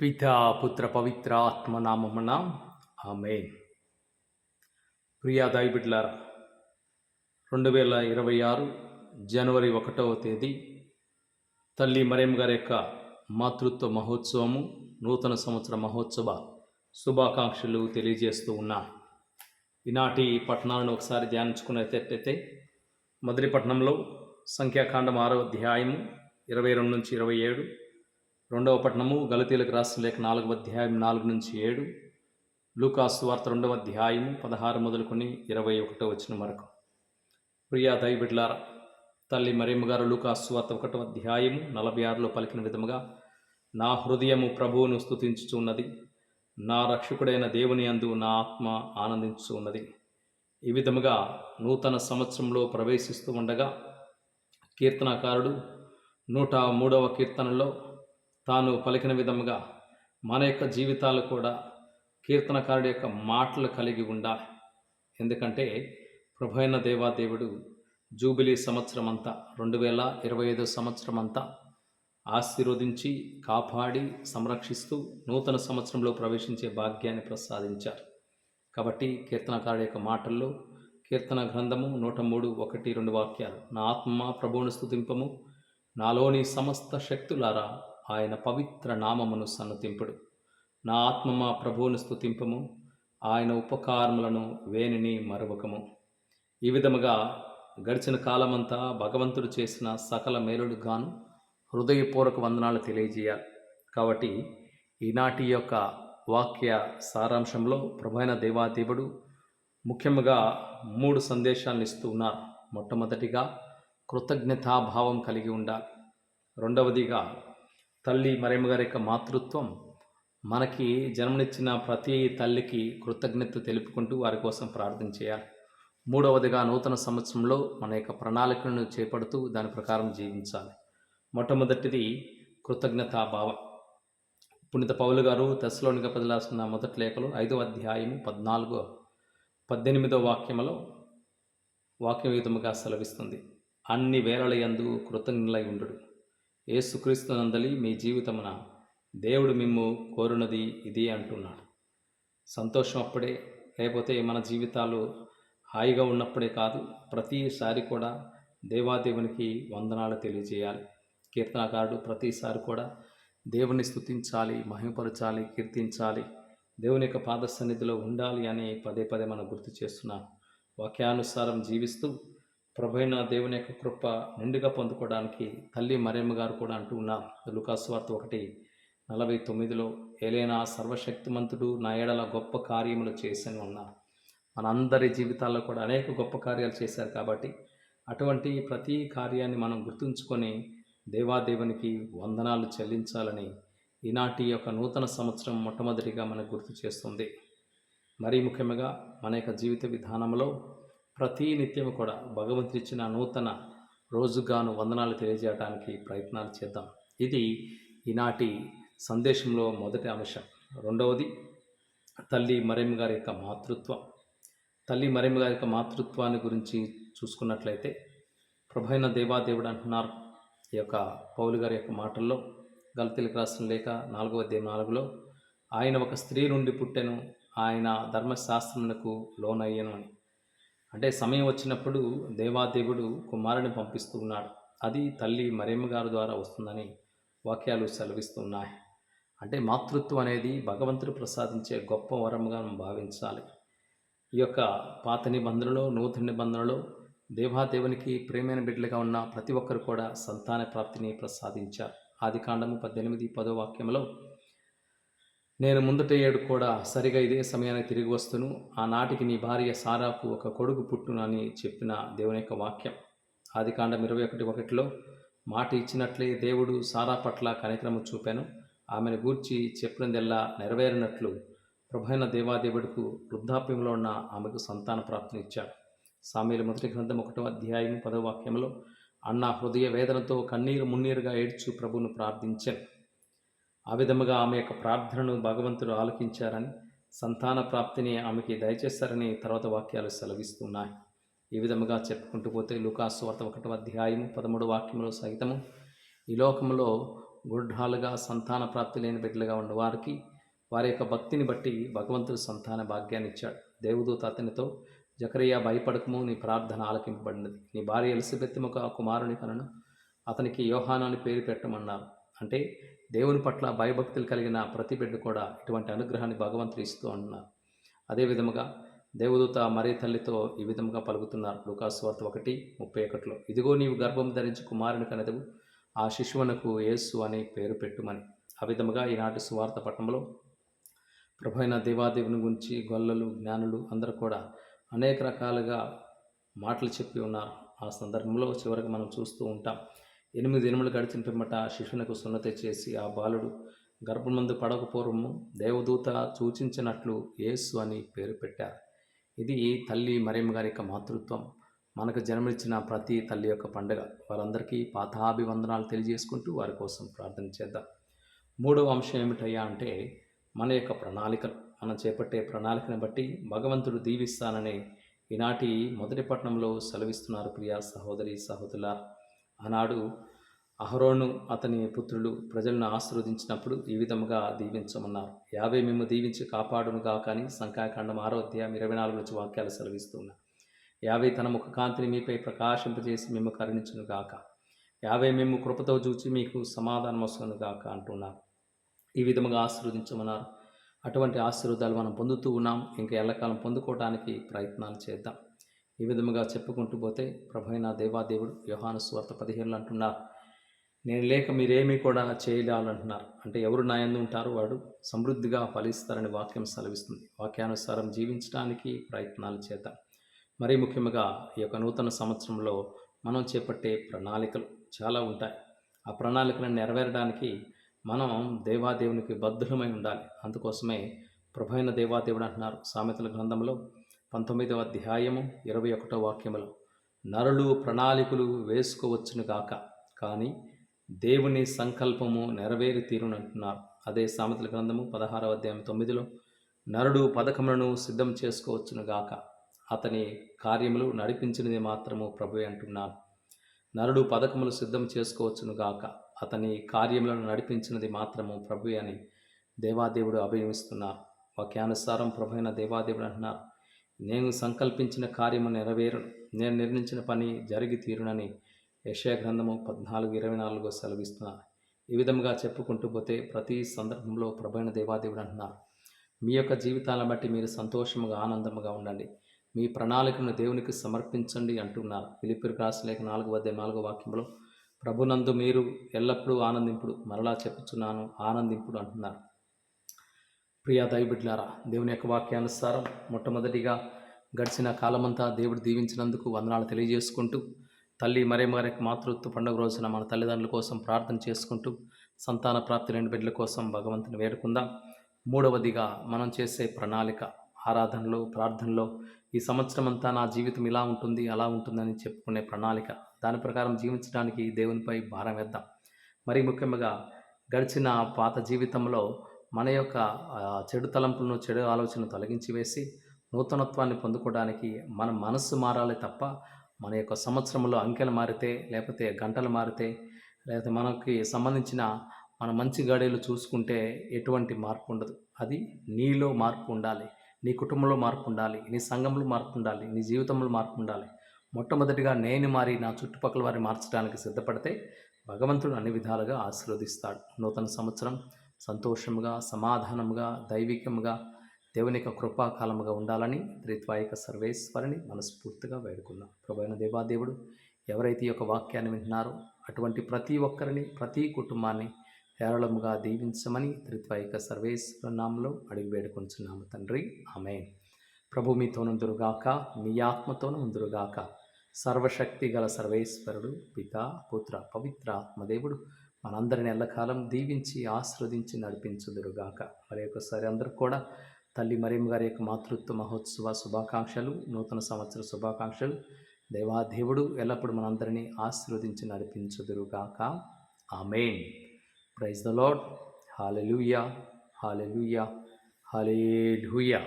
పితా పుత్ర పవిత్ర ఆత్మనామమున ఆమె ప్రియా దైబిడ్లారా రెండు వేల ఇరవై ఆరు జనవరి ఒకటవ తేదీ తల్లి మరేం గారి యొక్క మాతృత్వ మహోత్సవము నూతన సంవత్సర మహోత్సవ శుభాకాంక్షలు తెలియజేస్తూ ఉన్నా. ఈనాటి పట్టణాలను ఒకసారి ధ్యానించుకునేటట్టయితే మొదటి పట్టణంలో సంఖ్యాకాండం ఆరో అధ్యాయము ఇరవై రెండు నుంచి ఇరవై ఏడు రెండవ పట్టణము గలతీలకు రాసిన లేఖ నాలుగవ అధ్యాయం నాలుగు నుంచి ఏడు. లూకాసు వార్త రెండవ అధ్యాయం పదహారు మొదలుకొని ఇరవై ఒకటో వచ్చిన వరకు. ప్రియా దైబిడ్లార తల్లి మరియమ్మ గారు లూకాసు వార్త ఒకటవ అధ్యాయము నలభై ఆరులో పలికిన విధముగా నా హృదయము ప్రభువును స్తుతించుచున్నది నా రక్షకుడైన దేవుని అందు నా ఆత్మ ఆనందించు ఉన్నది ఈ విధముగా నూతన సంవత్సరంలో ప్రవేశిస్తూ ఉండగా కీర్తనాకారుడు నూట మూడవ కీర్తనలో తాను పలికిన విధముగా మన యొక్క జీవితాలు కూడా కీర్తనకారుడి యొక్క మాటలు కలిగి ఉండాలి. ఎందుకంటే ప్రభైన దేవాదేవుడు జూబిలీ సంవత్సరం అంతా రెండు వేల ఇరవై ఐదో సంవత్సరం అంతా ఆశీర్వదించి కాపాడి సంరక్షిస్తూ నూతన సంవత్సరంలో ప్రవేశించే భాగ్యాన్ని ప్రసాదించారు. కాబట్టి కీర్తనకారుడి యొక్క మాటల్లో కీర్తన గ్రంథము నూట మూడు ఒకటి రెండు వాక్యాలు నా ఆత్మ ప్రభువును స్థుతింపము నాలోని సమస్త శక్తులారా ఆయన పవిత్ర నామమును సన్నతింపుడు. నా ఆత్మ మా ప్రభువును స్థుతింపము ఆయన ఉపకారములను వేనిని మరవకము. ఈ విధముగా గడిచిన కాలమంతా భగవంతుడు చేసిన సకల మేలుడు గాను హృదయపూర్వక వందనాలు తెలియజేయాలి కాబట్టి ఈనాటి యొక్క వాక్య సారాంశంలో ప్రభైన దేవాదేవుడు ముఖ్యంగా మూడు సందేశాలను ఇస్తూ ఉన్నారు. మొట్టమొదటిగా కృతజ్ఞతాభావం కలిగి ఉండాలి. రెండవదిగా తల్లి మరేమ గారి యొక్క మాతృత్వం మనకి జన్మనిచ్చిన ప్రతి తల్లికి కృతజ్ఞత తెలుపుకుంటూ వారి కోసం ప్రార్థన చేయాలి. మూడవదిగా నూతన సంవత్సరంలో మన యొక్క ప్రణాళికలను చేపడుతూ దాని ప్రకారం జీవించాలి. మొట్టమొదటిది కృతజ్ఞతాభావం పుణిత పౌలు గారు తెశలోనిక పదిలాసిన మొదటి లేఖలు ఐదో అధ్యాయము పద్నాలుగో పద్దెనిమిదో వాక్యములో వాక్యయుతముగా సెలవిస్తుంది. అన్ని వేళల యందు కృతజ్ఞులై ఉండు ఏసుక్రీస్తు నందలి మీ జీవితమున దేవుడు మిమ్ము కోరునది ఇది అంటున్నాడు. సంతోషం అప్పుడే లేకపోతే మన జీవితాలు హాయిగా ఉన్నప్పుడే కాదు ప్రతిసారి కూడా దేవాదేవునికి వందనాలు తెలియజేయాలి. కీర్తనకారుడు ప్రతిసారి కూడా దేవుని స్థుతించాలి మహిమపరచాలి కీర్తించాలి దేవుని యొక్క పాద సన్నిధిలో ఉండాలి అని పదే పదే మనం గుర్తు చేస్తున్నాం. వాక్యానుసారం జీవిస్తూ ప్రభైన దేవుని యొక్క కృప నిండుగా పొందుకోవడానికి తల్లి మరేమ్మ గారు కూడా అంటూ ఉన్నారు లుకాసు ఒకటి నలభై తొమ్మిదిలో ఏలైనా సర్వశక్తిమంతుడు నా ఏడల గొప్ప కార్యములు చేసని ఉన్నారు మనందరి జీవితాల్లో కూడా అనేక గొప్ప కార్యాలు చేశారు కాబట్టి అటువంటి ప్రతి కార్యాన్ని మనం గుర్తుంచుకొని దేవాదేవునికి వందనాలు చెల్లించాలని ఈనాటి యొక్క నూతన సంవత్సరం మొట్టమొదటిగా మనకు గుర్తు చేస్తుంది. మరీ ముఖ్యంగా మన యొక్క జీవిత విధానంలో ప్రతి నిత్యము కూడా భగవంతుడు ఇచ్చిన నూతన రోజుగాను వందనాలు తెలియజేయడానికి ప్రయత్నాలు చేద్దాం. ఇది ఈనాటి సందేశంలో మొదటి అంశం. రెండవది తల్లి మరేమి గారి యొక్క మాతృత్వం. తల్లి మరేమి గారి యొక్క మాతృత్వాన్ని గురించి చూసుకున్నట్లయితే ప్రభైన దేవాదేవుడు అంటున్నారు. ఈ యొక్క పౌలు గారి యొక్క మాటల్లో గల్తీలకు రాసిన లేఖ నాలుగవ దేవ నాలుగులో ఆయన ఒక స్త్రీ నుండి పుట్టెను ఆయన ధర్మశాస్త్రమునకు లోనయ్యను అని. అంటే సమయం వచ్చినప్పుడు దేవాదేవుడు కుమారుని పంపిస్తూ ఉన్నాడు. అది తల్లి మరేమ్మ గారి ద్వారా వస్తుందని వాక్యాలు సెలవిస్తున్నాయి. అంటే మాతృత్వం అనేది భగవంతుడు ప్రసాదించే గొప్ప వరముగా మనం భావించాలి. ఈ యొక్క పాత నిబంధనలో నూతన నిబంధనలో దేవాదేవునికి ప్రేమైన బిడ్డలుగా ఉన్న ప్రతి ఒక్కరు కూడా సంతాన ప్రాప్తిని ప్రసాదించారు. ఆది కాండము పద్దెనిమిది పదో వాక్యంలో నేను ముందట ఏడు కూడా సరిగా ఇదే సమయానికి తిరిగి వస్తును. ఆనాటికి నీ భార్య సారాకు ఒక కొడుకు పుట్టునని చెప్పిన దేవుని యొక్క వాక్యం. ఆది కాండం ఇరవై ఒకటి ఒకటిలో మాట ఇచ్చినట్లే దేవుడు సారా పట్ల కనిక్రమ చూపాను. ఆమెను గూర్చి చెప్పినదెల్లా నెరవేరినట్లు ప్రభైన దేవాదేవుడికు వృద్ధాప్యంలో ఉన్న ఆమెకు సంతాన ప్రాప్తిని ఇచ్చాడు. సామీల మొదటి గ్రంథం ఒకటో అధ్యాయం పదో వాక్యంలో అన్న హృదయ వేదనతో కన్నీరు మున్నీరుగా ఏడ్చు ప్రభువును ప్రార్థించాను. ఆ విధముగా ఆమె యొక్క ప్రార్థనను భగవంతుడు ఆలకించారని సంతాన ప్రాప్తిని ఆమెకి దయచేస్తారని తర్వాత వాక్యాలు సెలవిస్తున్నాయి. ఈ విధముగా చెప్పుకుంటూ పోతే లూకాసు వార్త ఒకటో అధ్యాయము పదమూడు వాక్యములో సహితము ఈ లోకంలో గుడ్రాలుగా సంతాన ప్రాప్తి లేని బిడ్డలుగా ఉన్న వారికి వారి యొక్క భక్తిని బట్టి భగవంతుడు సంతాన భాగ్యాన్ని ఇచ్చాడు. దేవుదూత అతనితో జకరియా భయపడకము నీ ప్రార్థన ఆలకింపబడినది. నీ భార్య ఎలిజబెత్ ఒక కుమారుని కనను అతనికి యోహానాన్ని పేరు పెట్టమన్నారు. అంటే దేవుని పట్ల భయభక్తులు కలిగిన ప్రతి బిడ్డ కూడా ఇటువంటి అనుగ్రహాన్ని భగవంతుడు ఇస్తూ అంటున్నారు అదే విధముగా దేవదూత మరీ తల్లితో ఈ విధముగా పలుకుతున్నారు. లూకాసు వార్త ఒకటి ముప్పై ఒకటిలో ఇదిగో నీవు గర్భం ధరించి కుమారుని కనదవు ఆ శిశువునకు యేసు అని పేరు పెట్టుమని. ఆ విధముగా ఈనాటి సువార్త పట్టణంలో ప్రభైన దేవాదేవుని గురించి గొల్లలు జ్ఞానులు అందరూ కూడా అనేక రకాలుగా మాటలు చెప్పి ఉన్నారు ఆ సందర్భంలో చివరికి మనం చూస్తూ ఉంటాం. ఎనిమిది దినములు గడిచిన పిమ్మట శిశువునకు సున్నతి చేసి ఆ బాలుడు గర్భమందు పడక పూర్వము దేవదూత సూచించినట్లు యేసు అని పేరు పెట్టారు. ఇది తల్లి మరియమ్మ గారి యొక్క మాతృత్వం. మనకు జన్మనిచ్చిన ప్రతి తల్లి యొక్క పండుగ. వారందరికీ పాతాభివందనాలు తెలియజేసుకుంటూ వారి కోసం ప్రార్థన చేద్దాం. మూడవ అంశం ఏమిటయ్యా అంటే మన యొక్క ప్రణాళికలు. మనం చేపట్టే ప్రణాళికను బట్టి భగవంతుడు దీవిస్తానని ఈనాటి మొదటి పట్టణంలో సెలవిస్తున్నారు ప్రియా సహోదరి సహోదరుల ఆనాడు అహరోను అతని పుత్రులు ప్రజలను ఆశీర్వదించినప్పుడు ఈ విధముగా దీవించమన్నారు. యాభై మేము దీవించి కాపాడునుగా కానీ సంఖ్యాకాండం ఆరో అధ్యాయం ఇరవై నాలుగు నుంచి వాక్యాలు సెలవిస్తున్నా యాభై తన ముఖ కాంతిని మీపై ప్రకాశింపజేసి మేము కరుణించును గాక. యాభై మేము కృపతో చూచి మీకు సమాధానం వస్తుంది గాక అంటున్నారు. ఈ విధముగా ఆశీర్వదించమన్నారు. అటువంటి ఆశీర్వాదాలు మనం పొందుతూ ఉన్నాం. ఇంకా ఎల్లకాలం పొందుకోవడానికి ప్రయత్నాలు చేద్దాం. ఈ విధముగా చెప్పుకుంటూ పోతే ప్రభైన దేవాదేవుడు వ్యవహాను స్వార్థ పదిహేనులు అంటున్నారు నేను లేక మీరేమీ కూడా చేయలేాలంటున్నారు అంటే ఎవరు నాయందు ఉంటారు ఉంటారో వాడు సమృద్ధిగా ఫలిస్తారని వాక్యం సెలవిస్తుంది. వాక్యానుసారం జీవించడానికి ప్రయత్నాలు చేద్దాం. మరీ ముఖ్యంగా ఈ యొక్క నూతన సంవత్సరంలో మనం చేపట్టే ప్రణాళికలు చాలా ఉంటాయి. ఆ ప్రణాళికలను నెరవేరడానికి మనం దేవాదేవునికి బద్ధులమై ఉండాలి. అందుకోసమే ప్రభైన దేవాదేవుడు అంటున్నారు. సామెతల గ్రంథంలో పంతొమ్మిదవ అధ్యాయము ఇరవై ఒకటో వాక్యములు నరులు ప్రణాళికలు వేసుకోవచ్చును గాక కానీ దేవుని సంకల్పము నెరవేరి తీరునంటున్నారు. అదే సామెతల గ్రంథము పదహారవ అధ్యాయం తొమ్మిదిలో నరుడు పథకములను సిద్ధం చేసుకోవచ్చును గాక అతని కార్యములు నడిపించినది మాత్రము ప్రభు అంటున్నారు నరుడు పథకములు సిద్ధం చేసుకోవచ్చును గాక అతని కార్యములను నడిపించినది మాత్రము ప్రభు అని దేవాదేవుడు అభినమిస్తున్నారు. వాక్యానుసారం ప్రభు అయిన దేవాదేవుడు అంటున్నారు. నేను సంకల్పించిన కార్యము నెరవేరు నేను నిర్ణయించిన పని జరిగి తీరునని యశయ గ్రంథము పద్నాలుగు ఇరవై నాలుగు సెలవిస్తున్నాను ఈ విధంగా చెప్పుకుంటూ పోతే ప్రతి సందర్భంలో ప్రభైన దేవాదేవుడు అంటున్నారు. మీ యొక్క జీవితాలను బట్టి మీరు సంతోషముగా ఆనందముగా ఉండండి. మీ ప్రణాళికను దేవునికి సమర్పించండి అంటున్నారు. పిలిపిరి లేక నాలుగు వద్ద నాలుగో వాక్యంలో ప్రభునందు మీరు ఎల్లప్పుడూ ఆనందింపుడు మరలా చెప్పుచున్నాను ఆనందింపుడు అంటున్నారు. ప్రియా దైబిడ్లారా దేవుని యొక్క వాక్యానుసారం మొట్టమొదటిగా గడిచిన కాలమంతా దేవుడు దీవించినందుకు వందనాలు తెలియజేసుకుంటూ తల్లి మరే మరే మాతృత్వ పండుగ రోజున మన తల్లిదండ్రుల కోసం ప్రార్థన చేసుకుంటూ సంతాన ప్రాప్తి రెండు బిడ్డల కోసం భగవంతుని వేడుకుందాం. మూడవదిగా మనం చేసే ప్రణాళిక ఆరాధనలో ప్రార్థనలో ఈ సంవత్సరం అంతా నా జీవితం ఇలా ఉంటుంది అలా ఉంటుందని చెప్పుకునే ప్రణాళిక. దాని ప్రకారం జీవించడానికి దేవునిపై భారం వేద్దాం. మరి ముఖ్యంగా గడిచిన పాత జీవితంలో మన యొక్క చెడు తలంపులను చెడు ఆలోచనను తొలగించి వేసి నూతనత్వాన్ని పొందుకోవడానికి మన మనస్సు మారాలి తప్ప మన యొక్క సంవత్సరంలో అంకెలు మారితే లేకపోతే గంటలు మారితే లేకపోతే మనకి సంబంధించిన మన మంచి గడియలు చూసుకుంటే ఎటువంటి మార్పు ఉండదు. అది నీలో మార్పు ఉండాలి. నీ కుటుంబంలో మార్పు ఉండాలి. నీ సంఘంలో మార్పు ఉండాలి. నీ జీవితంలో మార్పు ఉండాలి. మొట్టమొదటిగా నేను మారి నా చుట్టుపక్కల వారిని మార్చడానికి సిద్ధపడితే భగవంతుడు అన్ని విధాలుగా ఆశీర్వదిస్తాడు. నూతన సంవత్సరం సంతోషముగా సమాధానముగా దైవికముగా దేవుని యొక్క కృపాకాలముగా ఉండాలని త్రిత్వాయిక సర్వేశ్వరిని మనస్ఫూర్తిగా వేడుకున్నాం. ప్రభైన దేవాదేవుడు ఎవరైతే ఈ యొక్క వాక్యాన్ని వింటున్నారో అటువంటి ప్రతి ఒక్కరిని ప్రతి కుటుంబాన్ని కేరళముగా దీవించమని త్రిత్వాయిక సర్వేశ్వర నామంలో అడిగి వేడుకొంచున్నాము తండ్రి. ఆమె ప్రభు మీతోనుందురుగాక మీ ఆత్మతోను ఉందురుగాక సర్వశక్తి గల సర్వేశ్వరుడు పిత పుత్ర పవిత్ర ఆత్మదేవుడు మనందరిని ఎల్లకాలం దీవించి ఆస్వాదించి నడిపించుదురుగాక. మరి ఒకసారి అందరూ కూడా తల్లి మరియమ్మ గారి యొక్క మాతృత్వ మహోత్సవ శుభాకాంక్షలు నూతన సంవత్సర శుభాకాంక్షలు దేవాదేవుడు ఎల్లప్పుడూ మనందరినీ ఆశీర్వదించి నడిపించుదురుగాక. Amen. Praise the lord hallelujah. Hallelujah. Hallelujah.